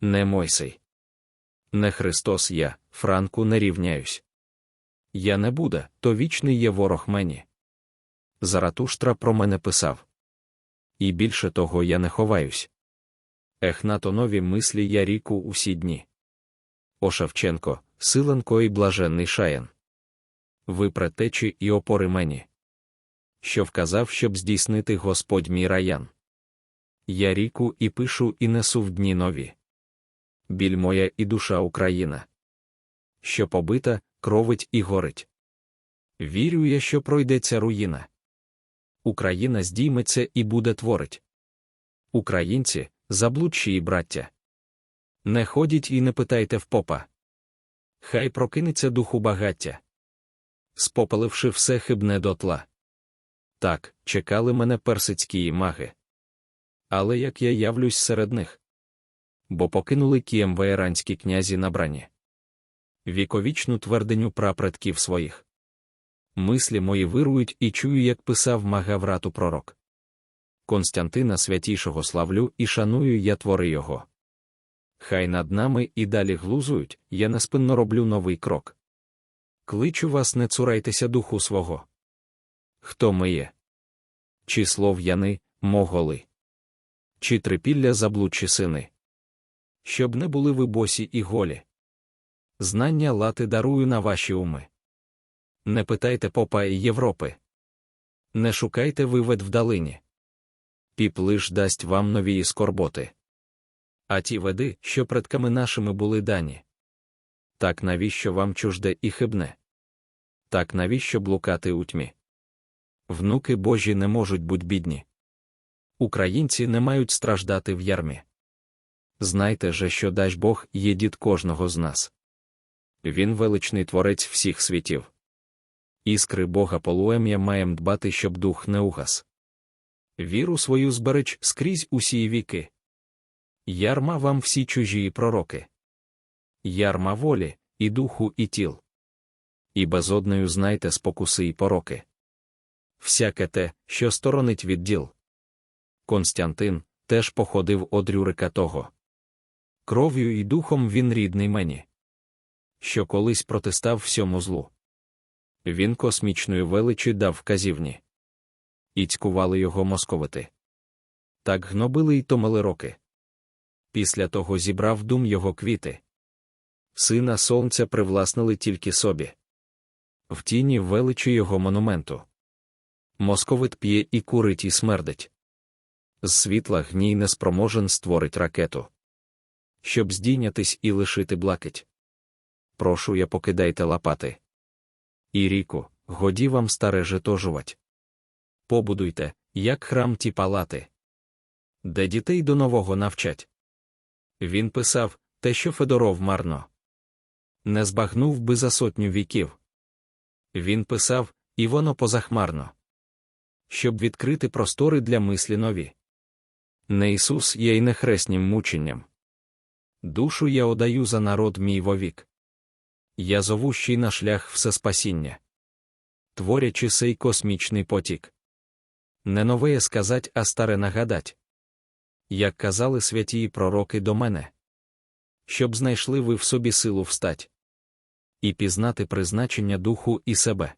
Не Мойсей. Не Христос я, Франку не рівняюсь. Я не Буда, то вічний є ворог мені. Заратуштра про мене писав. І більше того я не ховаюсь. Ех нові мислі я ріку усі дні. О Шевченко, Силенко і блаженний шаян. Ви претечі і опори мені. Що вказав, щоб здійснити Господь мій раян. Я ріку і пишу, і несу в дні нові. Біль моя і душа Україна. Що побита, кровить і горить. Вірю я, що пройдеться руїна. Україна здійметься і буде творить. Українці, заблудші і браття. Не ходіть і не питайте в попа. Хай прокинеться духу багаття. Спопаливши все хибне дотла. Так, чекали мене персицькі маги. Але як я явлюсь серед них? Бо покинули кієм ваєранські князі набрані. Віковічну тверденю прапредків своїх. Мислі мої вирують і чую, як писав Магаврату пророк. Константина святішого славлю і шаную я твори його. Хай над нами і далі глузують, я неспинно роблю новий крок. Кличу вас, не цурайтеся духу свого. Хто ми є? Чи слов'яни, моголи? Чи трипілля заблудчі сини? Щоб не були ви босі і голі. Знання лати дарую на ваші уми. Не питайте попа і Європи. Не шукайте вивед вдалині. Піп лиш дасть вам нові скорботи. А ті веди, що предками нашими були дані. Так навіщо вам чужде і хибне? Так навіщо блукати у тьмі? Внуки Божі не можуть бути бідні. Українці не мають страждати в ярмі. Знайте же, що дасть Бог є дід кожного з нас. Він величний творець всіх світів. Іскри Бога полуем'я маєм дбати, щоб дух не угас. Віру свою збереч скрізь усі віки. Ярма вам всі чужі пророки. Ярма волі, і духу, і тіл. І безодною знайте спокуси і пороки. Всяке те, що сторонить від діл. Константин теж походив од Рюрика того. Кров'ю і духом він рідний мені. Що колись протистав всьому злу. Він космічної величі дав вказівні. І цькували його московити. Так гнобили й томили роки. Після того зібрав дум його квіти. Сина сонця привласнили тільки собі. В тіні величі його монументу. Московит п'є і курить і смердить. З світла гній неспроможен створить ракету. Щоб здійнятись і лишити блакить. Прошу я покидайте лапати. І ріку, годі вам старе житожувать. Побудуйте, як храм ті палати, де дітей до нового навчать. Він писав те, що Федоров марно не збагнув би за сотню віків. Він писав, і воно позахмарно, щоб відкрити простори для мислі нові. Не Ісус є й не хреснім мученням. Душу я одаю за народ мій вовік. Я зовущий на шлях всеспасіння. Творячи сей космічний потік. Не нове сказать, а старе нагадать. Як казали святі пророки до мене. Щоб знайшли ви в собі силу встать. І пізнати призначення духу і себе.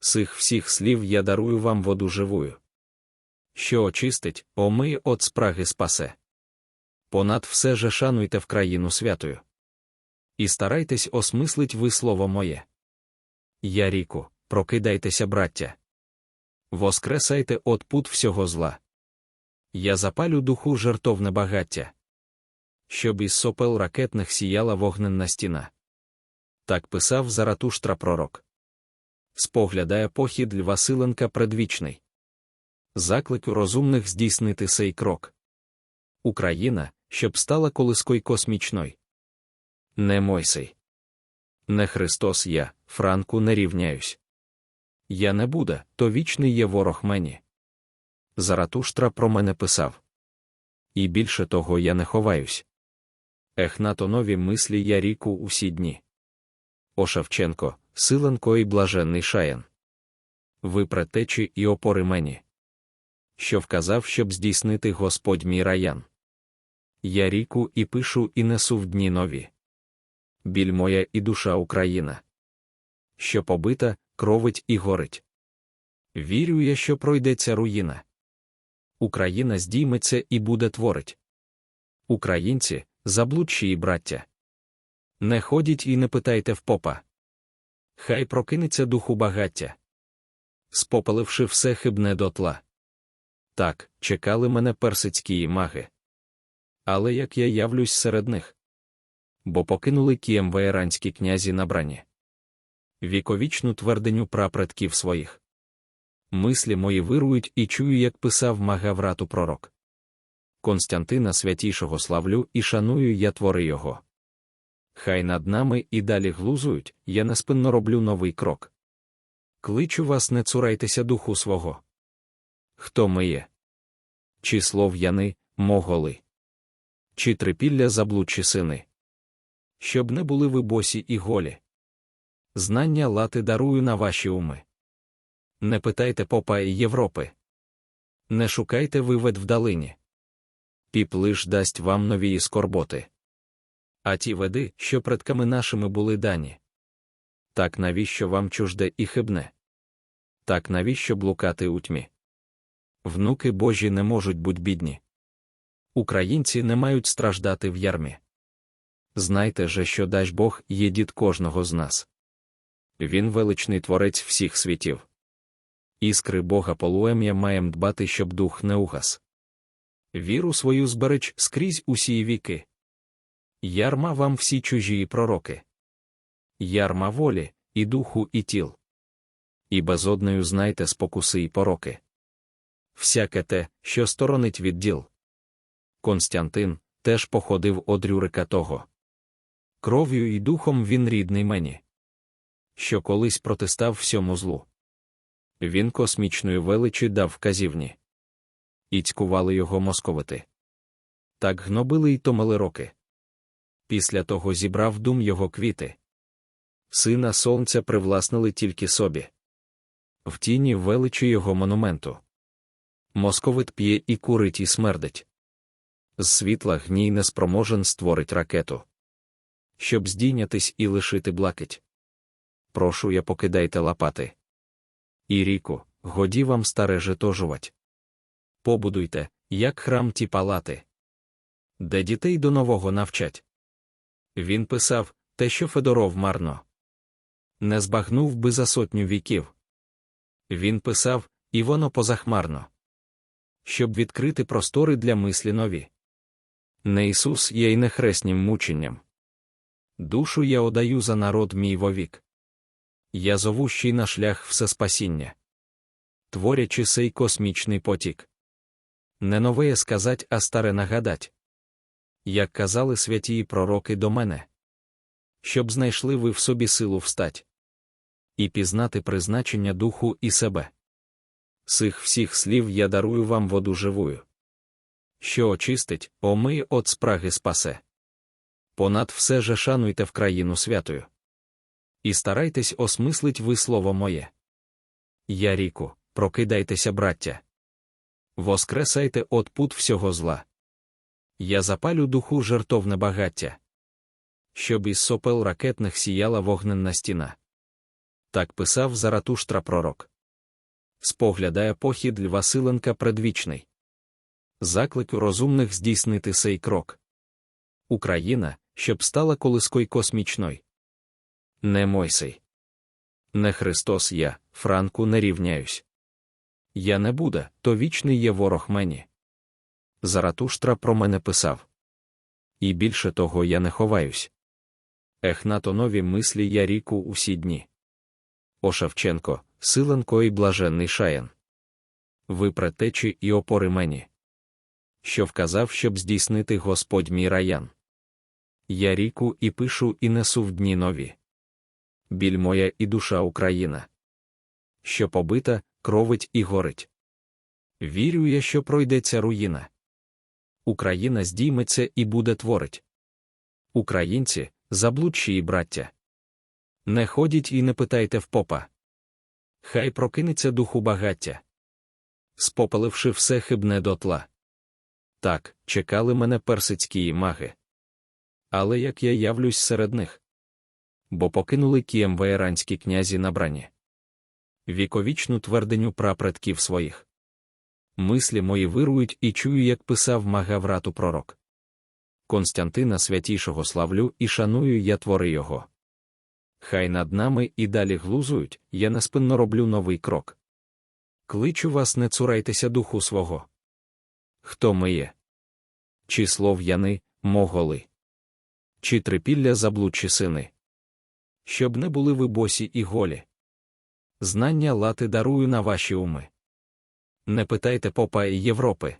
Сих всіх слів я дарую вам воду живую. Що очистить, омиє от спраги спасе. Понад все же шануйте в країну святою. І старайтесь осмислить ви слово моє. Я ріку, прокидайтеся, браття. Воскресайте от пут всього зла. Я запалю духу жертовне багаття. Щоб із сопел ракетних сіяла вогненна стіна. Так писав Заратуштра пророк. Споглядає похід Василенка предвічний. Заклик розумних здійснити сей крок. Україна, щоб стала колискою космічною. Не Мойсей. Не Христос я, Франку не рівняюсь. Я не Буда, то вічний є ворог мені. Заратуштра про мене писав. І більше того я не ховаюсь. Ех нові мислі я ріку усі дні. О Шевченко, Силенко і блаженний шаян. Ви претечі і опори мені. Що вказав, щоб здійснити Господь мій раян. Я ріку і пишу і несу в дні нові. Біль моя і душа Україна. Що побита, кровить і горить. Вірю я, що пройдеться руїна. Україна здійметься і буде творить. Українці, заблудші і браття. Не ходіть і не питайте в попа. Хай прокинеться духу багаття. Спопаливши все хибне дотла. Так, чекали мене персидські маги. Але як я явлюсь серед них? Бо покинули кієм ваєранські князі набрані. Віковічну тверденю прапредків своїх. Мислі мої вирують і чую, як писав Магаврату пророк. Константина святішого славлю і шаную я твори його. Хай над нами і далі глузують, я неспинно роблю новий крок. Кличу вас, не цурайтеся духу свого. Хто ми є? Чи слов'яни, моголи? Чи трипілля заблудчі сини? Щоб не були ви босі і голі. Знання лати дарую на ваші уми. Не питайте попа і Європи. Не шукайте вивед вдалині. Піп лиш дасть вам новії скорботи. А ті веди, що предками нашими були дані. Так навіщо вам чужде і хибне? Так навіщо блукати у тьмі? Внуки Божі не можуть бути бідні. Українці не мають страждати в ярмі. Знайте же, що дасть Бог є дід кожного з нас. Він величний творець всіх світів. Іскри Бога полуем'я маєм дбати, щоб дух не угас. Віру свою збереч скрізь усі віки. Ярма вам всі чужі пророки. Ярма волі, і духу, і тіл. І безодною знайте спокуси і пороки. Всяке те, що сторонить від діл. Константин теж походив од Рюрика того. Кров'ю і духом він рідний мені, що колись протистав всьому злу. Він космічної величі дав вказівні. І цькували його московити. Так гнобили й томили роки. Після того зібрав дум його квіти. Сина сонця привласнили тільки собі. В тіні величі його монументу. Московит п'є і курить і смердить. З світла гній неспроможен створить ракету. Щоб здійнятись і лишити блакить. Прошу я покидайте лопати. І ріку, годі вам старе житожувать. Побудуйте, як храм ті палати, де дітей до нового навчать. Він писав те, що Федоров марно не збагнув би за сотню віків. Він писав, і воно позахмарно, щоб відкрити простори для мислі нові. Не Ісус є й не хреснім мученням. Душу я одаю за народ мій вовік. Я зовущий на шлях все спасіння. Творячи сей космічний потік. Не нове сказать, а старе нагадать. Як казали святі пророки до мене, щоб знайшли ви в собі силу встать і пізнати призначення духу і себе. Сих всіх слів я дарую вам воду живую. Що очистить, омиє от спраги спасе. Понад все же шануйте в країну святою. І старайтесь осмислить ви слово моє. Я ріку, прокидайтеся, браття. Воскресайте от пут всього зла. Я запалю духу жертовне багаття. Щоб із сопел ракетних сіяла вогненна стіна. Так писав Заратуштра пророк. Споглядає похід Василенка предвічний. Заклик розумних здійснити сей крок. Україна, щоб стала колискою космічною. Не Мойсей. Не Христос я, Франку, не рівняюсь. Я не Буда, то вічний є ворог мені. Заратуштра про мене писав. І більше того я не ховаюсь. Ех на то нові мислі я ріку усі дні. О Шевченко, Силенко і блаженний шаян. Ви предтечі і опори мені. Що вказав, щоб здійснити Господь мій раян. Я ріку і пишу, і несу в дні нові. Біль моя і душа Україна. Що побита, кровить і горить. Вірю я, що пройдеться руїна. Україна здійметься і буде творить. Українці, заблудші і браття. Не ходіть і не питайте в попа. Хай прокинеться духу багаття. Спопаливши все хибне дотла. Так, чекали мене персидські маги. Але як я явлюсь серед них? Бо покинули кіємвеєранські князі на брані. Віковічну тверденю прапредків своїх. Мислі мої вирують і чую, як писав Магаврату пророк. Константина святішого славлю і шаную я твори його. Хай над нами і далі глузують, я неспинно роблю новий крок. Кличу вас, не цурайтеся духу свого. Хто ми є? Чи слов'яни, моголи? Чи трипілля заблудчі сини? Щоб не були ви босі і голі. Знання лати дарую на ваші уми. Не питайте попа і Європи.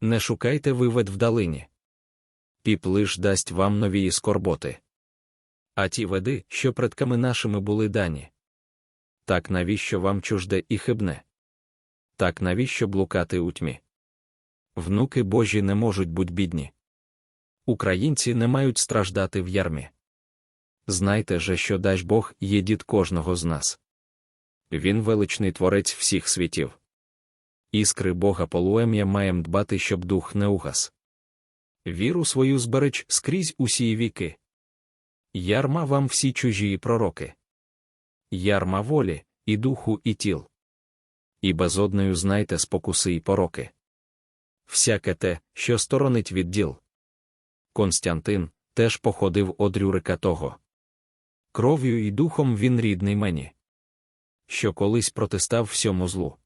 Не шукайте вивед в далині. Піп лиш дасть вам нові скорботи. А ті веди, що предками нашими були дані. Так навіщо вам чужде і хибне? Так навіщо блукати у тьмі? Внуки Божі не можуть бути бідні. Українці не мають страждати в ярмі. Знайте же, що дасть Бог є дід кожного з нас. Він величний творець всіх світів. Іскри Бога полуем'я маєм дбати, щоб дух не угас. Віру свою збереч скрізь усі віки. Ярма вам всі чужі пророки. Ярма волі, і духу, і тіл. І безодною знайте спокуси і пороки. Всяке те, що сторонить від діл. Константин теж походив од Рюрика того. Кров'ю і духом він рідний мені. Що колись протистав всьому злу.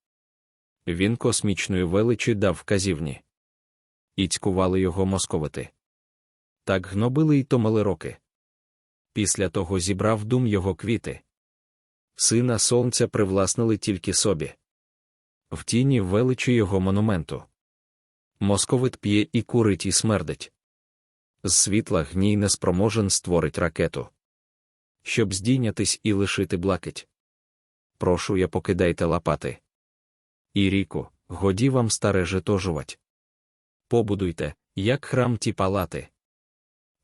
Він космічної величі дав вказівні. І цькували його московити. Так гнобили й томили роки. Після того зібрав дум його квіти. Сина сонця привласнили тільки собі. В тіні величі його монументу. Московит п'є і курить і смердить. З світла гній неспроможен створить ракету. Щоб здійнятись і лишити блакить. Прошу я покидайте лопати. І ріку, годі вам старе житожувать. Побудуйте, як храм ті палати,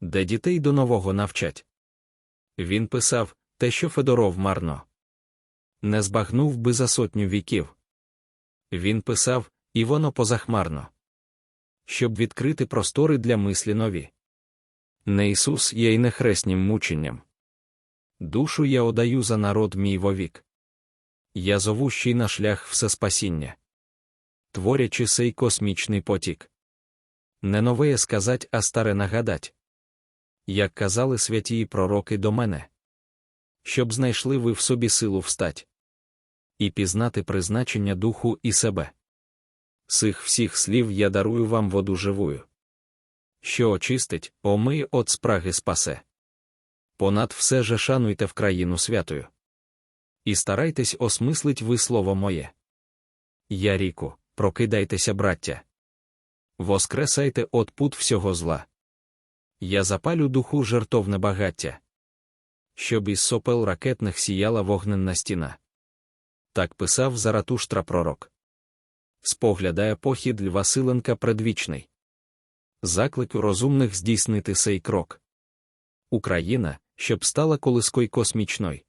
де дітей до нового навчать. Він писав те, що Федоров марно не збагнув би за сотню віків. Він писав, і воно позахмарно, щоб відкрити простори для мислі нові. Не Ісус є й не хреснім мученням. Душу я одаю за народ мій вовік. Я зовущий на шлях все спасіння. Творячи сей космічний потік. Не нове сказать, а старе нагадать. Як казали святі пророки до мене. Щоб знайшли ви в собі силу встать. І пізнати призначення духу і себе. Сих всіх слів я дарую вам воду живую. Що очистить, омиє от спраги спасе. Понад все же шануйте в країну святою. І старайтесь осмислить ви слово моє. Я ріку, прокидайтеся, браття. Воскресайте от пут всього зла. Я запалю духу жертовне багаття. Щоб із сопел ракетних сіяла вогненна стіна. Так писав Заратуштра пророк. Споглядає похід Василенка предвічний. Заклик розумних здійснити сей крок. Україна, щоб стала колискою космічною.